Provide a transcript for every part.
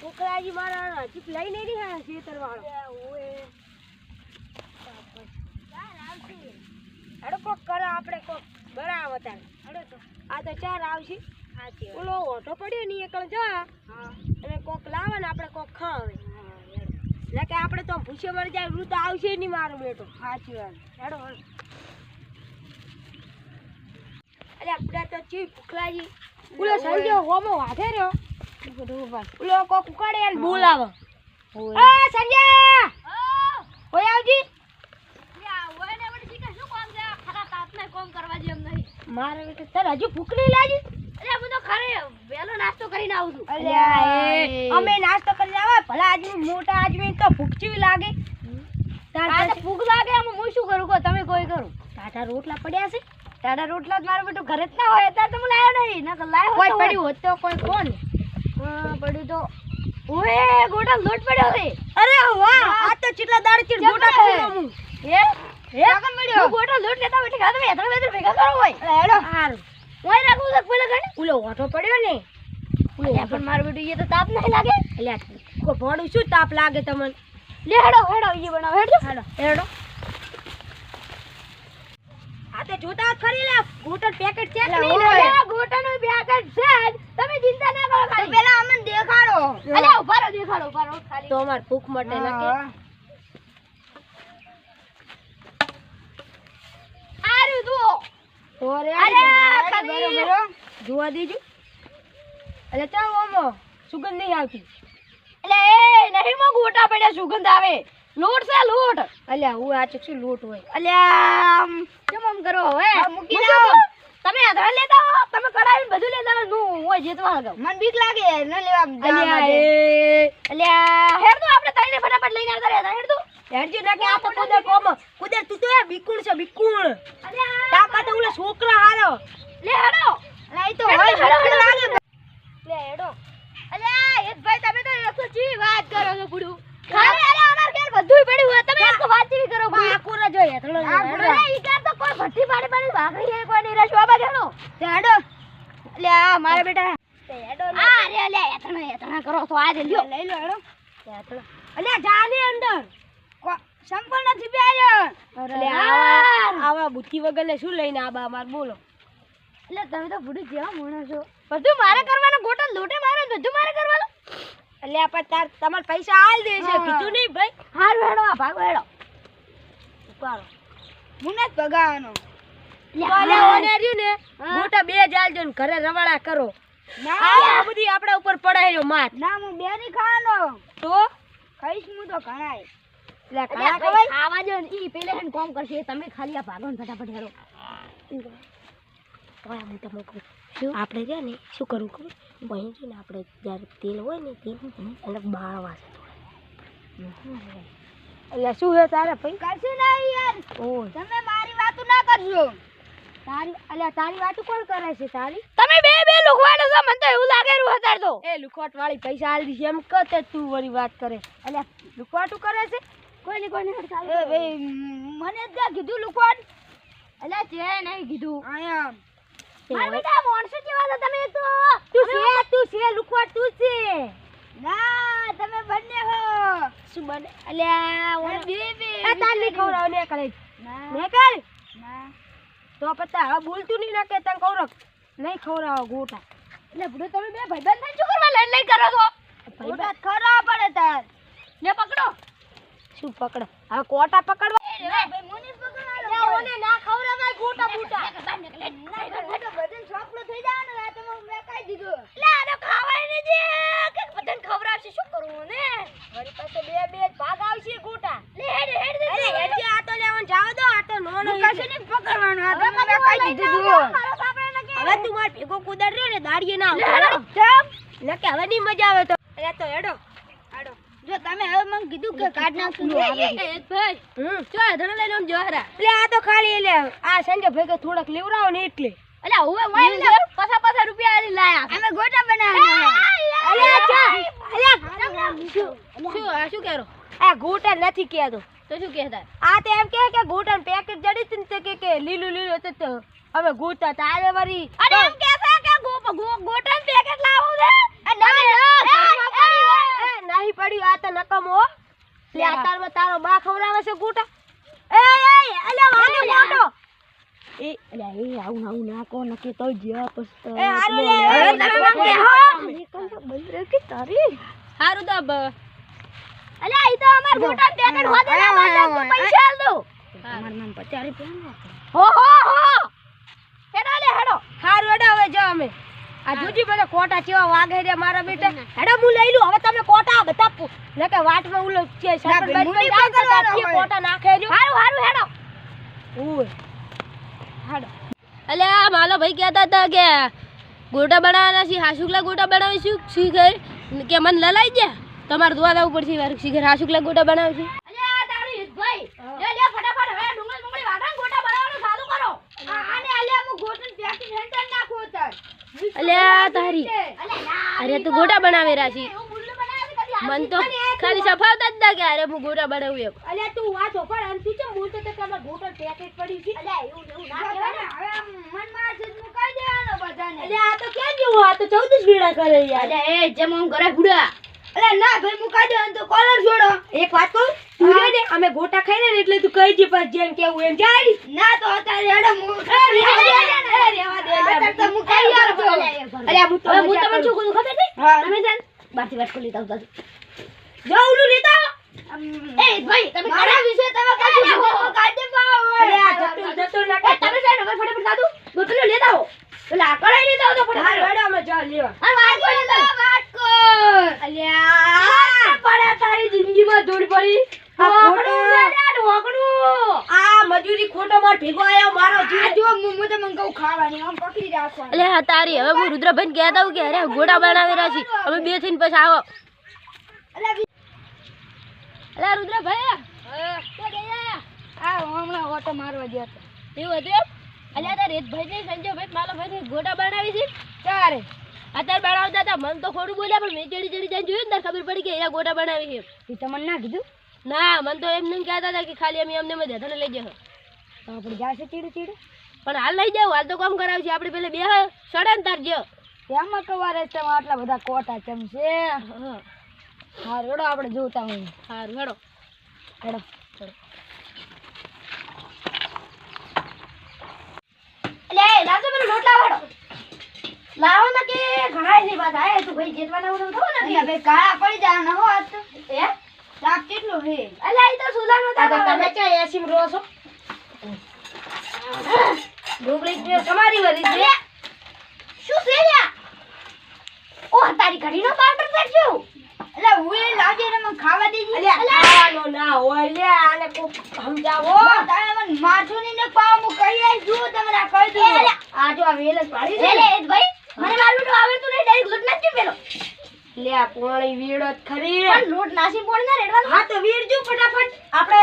કોકરાજી મારા ચીપ લઈને નહીં હા ખેતર વાળો હેડો કોક કરો આપણે કોક બરાબર તાર. હેડો તો. આ તો ચાર આવશે. ઓલો ઓટો પડ્યો ની એકણ જા. અને કોક લાવે ને આપણે કોક ખાવે એટલે કે આપણે તો ભૂસે મળી જાય વૃદ્ધ આવશે નહીં મારો બેટો. સાચી વાત. હેડો અરે આપણે તો ચી ભૂખલાજી. ઓલો સંજય હોમો વાધે રહ્યો. અમે નાસ્તો કરીને ભલા આદમી મોટા આદમી તો ભૂખ ચેવી લાગે તાર ભૂખ લાગે હું શું કરું તમે કોઈ કરું ટાટા રોટલા પડ્યા છે તારા રોટલા જ મારું બેટું ઘરે જ ના હોય અત્યારે તો લાવ્યો નહીં ના લાવ્યો કોઈ પડ્યું હોત તો કોઈ કોણ? પડ્યું તો. ઓએ ગોટા લોટ પડ્યો રે અરે વાહ આ તો ચીટલા દાડ ચીટ ગોટા? ખાવા હું? હે? હે હું ગોટા લોટ લેતા બેઠી ખાતો મેં હેઠળ બેઠળ ભેગા કરો હોય. હેડો. હારું. ઓય રાખું તો પેલા ગણે ઉલો ઓટો પડ્યો ને. ઉલો પણ મારું બેટું એ તો તાપ નહીં લાગે. એટલે કો ભણું શું તાપ લાગે તમને? લે હેડો હેડો ઈ બનાવ હેડો. હેડો હેડો. આ તો જોતા ખરી લે. ગોટર પેકેટ ચેક નહીં આ ગોટાનું પેકેટ છે જ. તમે ચિંતા ના કરો ખાલી પેલા અમને દેખાડો અલ્યા ઊભા રહો દેખાડો ઊભા રહો ખાલી તો અમાર ભૂખ મટે નકે આર્યું જુઓ. ઓરે અરે ખાલી. જોવા દેજો. એટલે ચાલ ઓમો. સુગંધ નહીં આવતી. એટલે એ નહીં મો ગોટા પડ્યા સુગંધ આવે. લોટ છે લોટ. અલ્યા હું આ ચકસી લોટ હોય. અલ્યા કેમ આમ કરો હવે? મૂકી દો. તમે આધાર લેતા હો. કડાવી બધું લે તમે હું હોય જેતવા લગાવ મને બીક લાગે ન લેવા અલ્યા એ અલ્યા હેડ તો આપણે તઈને ફટાફટ લઈને આવતા રહેતા હેડ તો હેડજો ના કે આ તો કુદર કોમ. કુદર તું તો બિકુણ છે બિકુણ અલ્યા. તા તો ઓલા છોકરા હારો. લે હેડો. અલા ઈ તો હોય હેડો, લાગે. લે હેડો. અલ્યા એક ભાઈ તમે તો એકસો ચી વાત કરો છો બુડું ખાલી અરે અમાર ઘેર બધું પડ્યું હોય. તમે એક વાત ચીવી કરો આ કોરા જોઈએ થોડો આ ઈ ઘેર તો કોઈ ભઠ્ઠી પાડી પાડી ભાખરી હે કોઈ નિરાશ. બાબા હેડો હેડો લે આ મારા બેટા. આ રે લે એતણા એતણા કરો તો આ લ્યો. લઈ લો હેડો અલ્યા જાની અંદર. સંપલ નથી અરે આવા બુદ્ધિ વગર શું લઈને આબા માર બોલો. એટલે તમે તો ભૂડી જેવા મોણા છો. બધું મારે કરવાનું ગોટલ લોટે મારે બધું મારે કરવાનું. એટલે આપણે તાર તમાર પૈસા હાલ દે છે કીધું નહીં ભાઈ. હાર વેડો આ ભાગ વેડો ઉપાડો. મુને જ ભગાવાનો. ઓલે હા. ને મોટા બે જાલજો ને ઘરે રવાડા કરો. આ બધી આપણા ઉપર પડાયો માર. ના હું બે ની ખાવાનો. તો? ખાઈશ હું તો ઘણાય. એટલે ખવાય ખાવા જો ને ઈ પેલે હેન કોમ કરશે તમે ખાલી આ ભાગો ને ફટાફટ ઓય હું તમને કહું શું? આપણે છે ને શું કરવું ખબર? બહેન છે ને આપણે જ્યારે તેલ હોય ને તેલ એને બાળવા છે એટલે શું છે તારે ભાઈ? કરશે ના યાર. ઓ તમે મારી વાતો ના કરજો તારી અલ્યા તારી વાતું કોણ કરે છે તારી? તમે બે બે લુખવાડો છો મને તો એવું લાગે રહ્યું અત્યારે તો. એ લુખવાટ વાળી પૈસા આલ છે એમ કતે તું વળી વાત કરે. અલ્યા લુખવાટું કરે છે? કોઈ ને કોઈ ને હડતા એ ભાઈ મને જ ત્યાં કીધું લુખવાટ અલ્યા છે નહીં કીધું. આયા મારા બેટા મોણસો જેવા તો તમે તો. તું છે તું છે લુખવાટ તું છે. ના તમે બંને હો. શું બને? અલ્યા બે બે તાર ખવડાવ ને કરે ના ને. કર ના. તો પતા હવે બોલતું નહીં ના કે તને ખવડાવ નહીં ખવડાવો ગોટા. એટલે બુડો તમે બે ભાઈબંધ થઈને શું કરવા લઈને નહીં કરો છો? ગોટા ખરા પડે તાર. ને પકડો. શું પકડો? હવે કોટા પકડવા ઓને ના ખવરાવાય ગોટા બૂટા. બધાને ચોકલો થઈ જાય આ તમે મેં કહી દીધું. એટલે આને ખાવાય ને જે. કે બધાને ખવરાવશે શું કરવું ને? મારી પાસે બે બે ભાગ આવશે ગોટા. લે હેડ હેડ અરે હેડ આ તો લેવાનું જાવ દો આ તો નો નો કશું નહીં પકડવાનું? આ હવે તમે મેં કહી દીધું જાઓ. મારો સાપડે ને કે હવે તું માર ભેગો કુદર રહ્યો ને દાડીએ ના લે આવતો હેડો ચમ. ને કે હવે નહીં મજા આવે તો. એટલે તો હેડો. હેડો. જો તમે હવે મને કીધું કે કાઢ નાખશું તો આવે. એ ભાઈ. હમ. જો ધણ લઈને આમ જોરા એટલે આ તો ખાલી એટલે આ સંજય ભેગો થોડોક લેવરાવો ને એટલે. અલ્યા હવે પસા પસા રૂપિયા આલી લાયા અમે ગોટા બનાવ્યા અલ્યા શું? શું કેરો? આ ગોટા નથી કહેતો તો શું કહેતા આ તો એમ કે કે અને પેકેટ જડી છે ને કે કે લીલું લીલું હતું તો હવે ગોતા તારે વરી અરે એમ કહેતા કે ઘૂંટ અને પેકેટ લાવો છે ના ના લે આ તારો બા ખવડાવે છે ઘૂંટ એ એ અલે વાને મોટો એ અલ્યા એ આવું આવું નાખો નકે તો જ્યાં પસ્તો એ હારું લે તમે કે હો બંધ રાખી તારી હારું તો અલ્યા ઈ તો અમાર ગોટા પેકેટ હોદે ના બાંધા પૈસા આલ દો તમાર નામ 50 રૂપિયા હો હો હો. હેડો લે હેડો. હારું હેડો હવે જો અમે. આ જુજી બધા કોટા કેવા વાગે રે મારા બેટા. હેડો હું લઈ લઉં. હવે તમે કોટા બધા ને કે વાટમાં ઉલો છે બનપણ મુની જાય તો. કોટા નાખે જો હારું હારું હેડો. ઉય અલ્યા માલો ભાઈ કહેતા હતા કે ગોટા બનાવવાના છે હાસુકલા ગોટા બનાવીશું. શીખે કે મને લલાઈ દે? તમારે દુઆ દેવું પડશે વાર શીખર હાસુકલા ગોટા બનાવશું અલ્યા તારી ભાઈ. લે ગોટા આને અલ્યા તાર. અરે તું ગોટા બનાવે રાશી. મન તો ખાલી સફાવતા જ ના કે અરે હું ગોટા બનાવું એમ. અલ્યા તું વાત પણ આમ તું ચમ બોલતો તો કે ગોટા પેકેટ પડી છે. અલ્યા એવું એવું ના કહેવાય હવે મનમાં છે મુકાઈ દેવાનો બધાને. અલ્યા આ તો ક્યાં જેવું આ તો ચૌદ જ કરે યાર. અલ્યા એ જેમ હું કરે ગુડા અલ્યા ના ભાઈ મુકાઈ દેવાનો તો કોલર છોડો એક વાત કહું? તું ને અમે ગોટા ખાઈને ને એટલે તું કહી જી પાછ જેમ કેવું એમ જાય. ના તો અત્યારે હેડો હું રેવા દે ને, એ રેવા દે. અત્યારે તો મુકાઈ ગયો અલ્યા હું તો હું તમને શું કહું ખબર છે હા. તમે જાન ને વાત કરી લેતા આવતા જો ઓલું લેતા આવો. એ ભાઈ તમે મારા વિશે તમે કશું બોલો પાવ અલ્યા આ જતું જતું ના તમે છે હવે ફટાફટ દાદુ બોતલો લેતા આવો પેલા કઢાઈ લેતા આવો તો ફટાફટ. હેડો અમે જા લેવા. આ વાટકો લેતા આવો, વાટકો અલ્યા પડે તારી જિંદગીમાં ધૂળ પડી. આ મજૂરી ખોટો. માર ભેગો આયો મારો જીવ. જો હું હું તમને કહું ખાવાની આમ પકડી રાખવાની. અલે તારી હવે હું રુદ્રભાઈ ગયા કહેતા કે અરે ગોટા બનાવી રાશી અમે બે થઈને પછી આવો. અલે રુદ્રભાઈ તો ગયા આ હમણાં ઓટો મારવા ગયા હતા. એવું હતું એમ? અલ્યા તાર રેતભાઈ ને સંજયભાઈ માલાભાઈ ને ગોટા બનાવી છે? ચારે અત્યારે બનાવતા હતા મન તો ખોટું બોલ્યા પણ મેં ચડી ચડી જઈને જોયું ને ખબર પડી કે એ ગોટા બનાવી છે એ તમને ના કીધું. ના મને તો એમને નહીં કહેતા હતા કે ખાલી અમે અમને મજા તને લઈ જશો તો આપણે જાશે ચીડે ચીડે? પણ હાલ લઈ જાવ હાલ તો કામ કરાવશે આપણે પેલે બે સડે ને તાર જો એમાં કવા રસ્તામાં આટલા બધા કોટા ચમશે? હા હેડો આપણે જોતા હોય. હારું હેડો હેડો લે લાવજો પેલો લોટ લાવો લાવો ના કે ઘણા ની વાત આય તું ભાઈ જેટવાના તો ને કાળા પડી જાય ન હો આજ તો એ તાપ કેટલો હે અલ્યા ઈ તો સુલાનો આ તમે ક્યાં એસી માં રહો છો? ડુંગળી છે તમારી વરી છે. શું છે લ્યા? ઓ તારી ઘડીનો પાવડર કરજો એટલે હું એ લાવજે ખાવા દેજી. એટલે ખાવાનો ના હોય લે આને કોક સમજાવો. તમે મને માથું ની ને પાવ હું કહી આઈ જો તમને કહી કહી એટલે આ જો આ વેલ જ પાડી દે એટલે ભાઈ મને મારું તો આવડતું નહીં ડાયરેક્ટ લૂટ નાખી પેલો લે આ પોણી વીડો જ ખરી. પણ લૂટ નાસી પોણ ના રેડવા હા તો વીડજો ફટાફટ. આપણે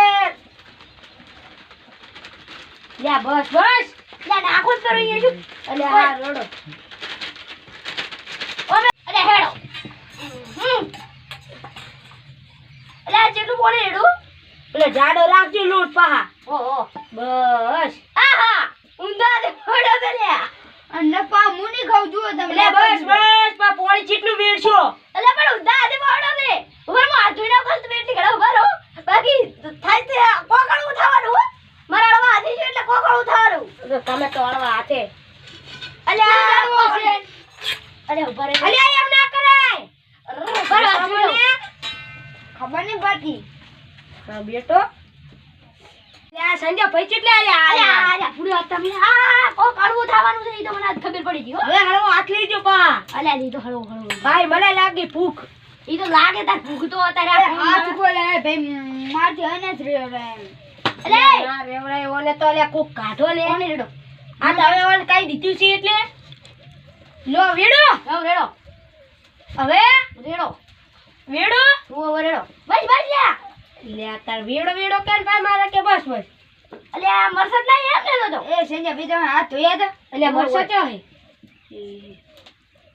લે બસ. બસ. લે નાખો જ કરો અહીંયા શું અલે હા રડો. અરે હેડો. હમ. અલે આ જેટલું પડે એડું? એટલે જાડો રાખજો લૂટ પાહા. ઓ ઓ. બસ. આહા ઊંધા દે ફોડો દે અને પા મુની ખાવ જુઓ તમે. એટલે બસ બસ પા પોણી ચીટલું વીડશો અલે પણ ઊંધા દે ફોડો દે ઉપરમાં હાથ ધોઈને ખાલ તો બેટી ઘડા ઊભા રહો બાકી થાય તે કોકળ ઉઠાવવાનું હો મારા અડવા હાથી છે એટલે કોકળ ઉઠાવવાનું તો તમે તો અળવા હાથે અલે અલે ઊભા રહે અલે એમ ના કરાય ઊભા રહો તમને? ખબર નહીં પડતી હા બેટો લે આ સંજય ભાઈ ચીટલે આયા અલે આયા અલે પૂરી વાત તમે આ કોક અડવું થવાનું છે એ તો મને આજ ખબર પડી ગઈ હો હવે હળવો હાથ લીજો પા અલે ઈ તો હળવો હળવો. ભાઈ મને લાગી ભૂખ. ઈ તો લાગે તાર ભૂખ તો અત્યારે હાથ બોલે ભાઈ મારથી હને જ રે અરે રેવડાય ઓને તો અલ્યા કોક કાઢો ને કોને રેડો? આ તો હવે ઓને કાઈ દીધું છે એટલે? લો વેડો લો રેડો. હવે? રેડો. વેડો? તું હવે રેડો. બસ બસ લ્યા લે તાર વેડો વેડો કેન ભાઈ મારે કે બસ બસ. અલે આ મરસદ નહીં એમ લેતો તો. એ સંજય ભાઈ તમે હાથ ધોયા તો. એટલે મરસો ચો હે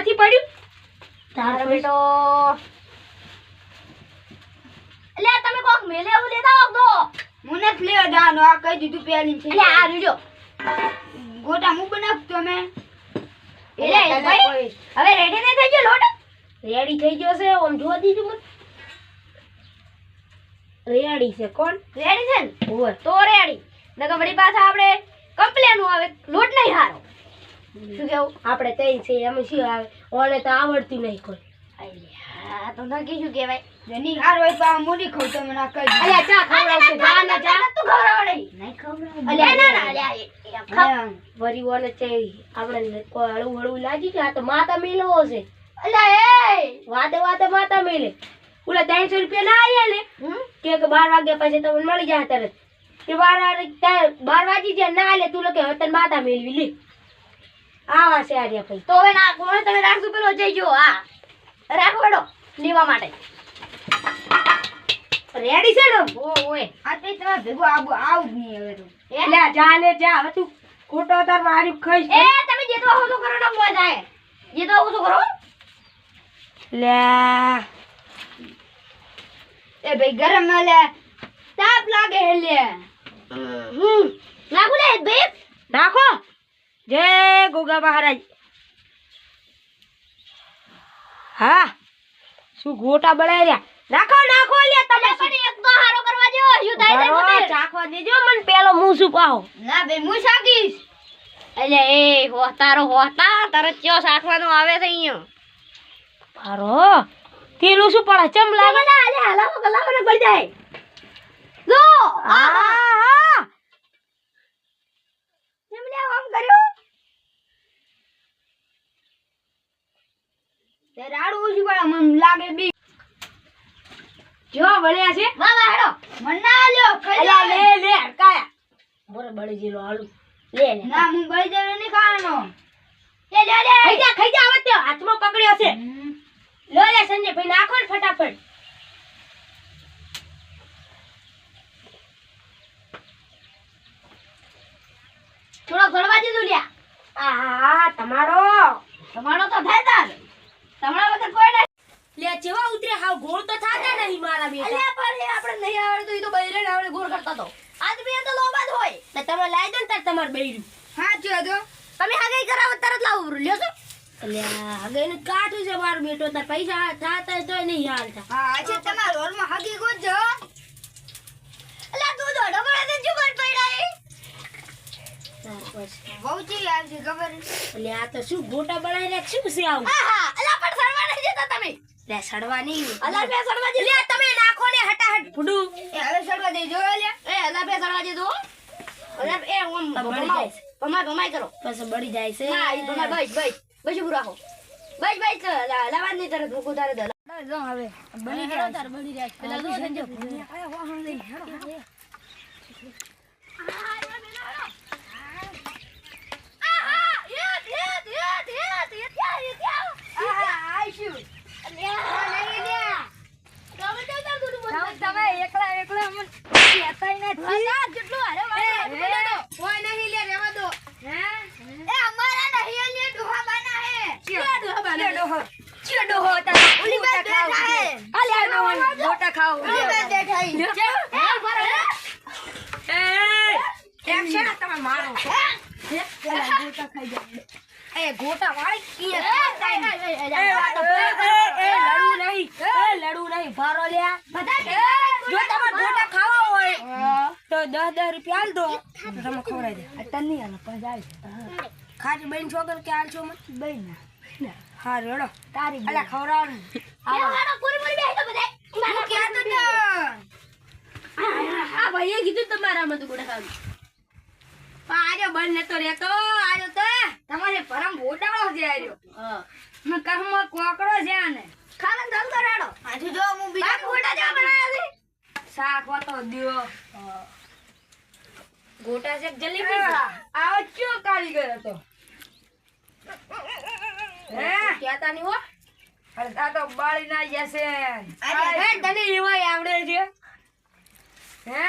નથી પડ્યું. તારો બેટો. એટલે તમે કોક મેલે એવું લેતા આવો તો. મને જ લેવા જવાનું આ કહી દીધું પેલી છે. એટલે આ રીડો. ગોટા હું બનાવ તમે. એટલે ભાઈ હવે રેડી નહીં થઈ ગયો લોટ? રેડી થઈ ગયો છે ઓમ જોવા દીધું મને. રેડી છે કોણ? રેડી છે ને? તો રેડી નકર વળી પાછા આપણે કમ્પ્લેન આવે લોટ નહીં હારો. શું કેવું? આપણે તઈ છે એમ શું આવે? ઓને તો આવડતું નહીં કોઈ. અલ્યા તો નક્કી શું કહેવાય? જની હાર હોય તો મોડી ખવ તમે ના કહી અલ્યા ચા ખવડાવશે જા ને જા. તું ખવડાવ નહીં નહીં ખવડાવ અલ્યા ના ના અલ્યા ખવ વરી ઓને છે આપણે કોઈ હળવું હળવું લાગી કે આ તો માતા મેલવો છે. અલ્યા એ! વાતે વાતે માતા મેલે. ઓલા ત્રણસો રૂપિયા ના આવ્યા ને હમ? કે બાર વાગ્યા પછી તમને મળી જાય તરત. કે બાર ત્યાં બાર વાગી જાય ના લે તું લોકો હવે તને માતા મેળવી લે. આવા છે આર્યા ભાઈ. તો હવે ના કોણ તમે રાખજો પેલો જઈ ગયો. હા. રાખો બેડો લેવા માટે. રેડી છે ને? ઓ ઓય. આ તે તમે ભેગો આવું આવ જ નહીં હવે તો. લે જા લે જા. હવે તું ખોટો તાર મારી ખાઈશ એ તમે જેટલો હો તો કરો ને મોજ જે તો હો તો કરો. લે. એ ભાઈ ગરમ લે. તાપ લાગે હે લે હમ. નાખો લે ભાઈ નાખો. જય ગોગા મહારાજ હા શું ગોટા બનાવી નાખો નાખો લે તમે. પણ એક તો હારો કરવા જેવો શું થાય છે મને ચાખવા દેજો મને પેલો મું શું પાહો ના બે હું શાકીશ એટલે એ હોતારો હોતા તારે ચો શાકવાનું આવે છે અહીંયા. પારો તેલું શું પડે? ચમ લાગે? અલે હાલા ગલાવો ને પડી જાય. જો હા હા એમને આમ કર્યું તે રાડું ઓછું પડે મને લાગે બી જો બળ્યા છે? વાહ વાહ હેડો. મન ના આલ્યો અલા લે લે હડકાયા. મોરે બળી ગયેલો આલુ. લે ના હું બળી જવે નહીં ખાવાનો. લે લે લે. ખાઈ જા ખાઈ જા આવત હાથમાં પકડ્યો છે. લો લે સંજય ભાઈ નાખો ને ફટાફટ. થોડો સળવા દીધું લ્યા. આહા તમારો. તમારો તો થાય તાર. તમારા લે જેવા ઉતરે હાવ ગોળ તો થાતા નહીં મારા બેટા. અલ્યા પણ એ આપણે નહીં આવડતું એ તો બૈરણ આવડે ગોળ કરતા તો. આદમી તો લોબાદ હોય. તો તમે લાઈ દો ને તાર તમાર બૈરું. હા જો તો તમે હાગઈ કરાવો તરત લાવો. લ્યો છો. અલ્યા હવે ને કાઠું છે મારો બેટો તાર પૈસા થાતા તો નહીં હાલતા હા આજે તમારા ઘરમાં હાગી ગોજો અલ્યા તું દોડો પડે જુગર પડ્યા ચી આવશે ખબર એટલે આ તો શું ગોટા બનાવી રહ્યા શું છે આવું હા હા. અલ્યા પણ સરવાના જતા તમે. લે સડવા નહીં. અલ્યા બે દે. લે તમે નાખો ને હટાહટ. ફૂડું. એ હવે એ અલ્યા બે સરવા દેજો અલ્યા એ ઓમ. ભમાય ભમાય કરો. પછી બળી જાય છે. હા એ ભમાય બસ બસ. બસ ઉભું રાખો. બસ બસ લાવા નહીં તરત મૂકું તારે દો હવે બળી જાય તાર બળી જાય પેલા તો સંજય ગોટા ખાવ એક્શન તમે મારો એ ગોટા વાળી લડવું નહીં. લડવું નહીં. ભારો લ્યા. જો તમારે ગોટા ખાવા હોય તો દસ દસ રૂપિયા આલ દો. તમે ખવડાવી દે. અત્યારે નહીં આલો પણ ખાલી બેન છોકર કે હાલ છો મને? બેન હા રેડો. તારી અલા ખવડાવ હા તો ગોટા ખાવું આજો બન નતો રહેતો. આજો તો તમારે પરમ ગોટાળો છે આર્યો. મેં કર્મ કોકડો છે આને. ખાલન ધલ કરાડો આજે જો હું બીજા ગોટા જેવા બનાવ્યા શાક વાતો દ્યો. ગોટા છે જલેબી આવો ચો કારીગર હતો? હે? કેતા નહીં હો. આ તો બાળી ના જશે હે તને એવાય આવડે છે. હે?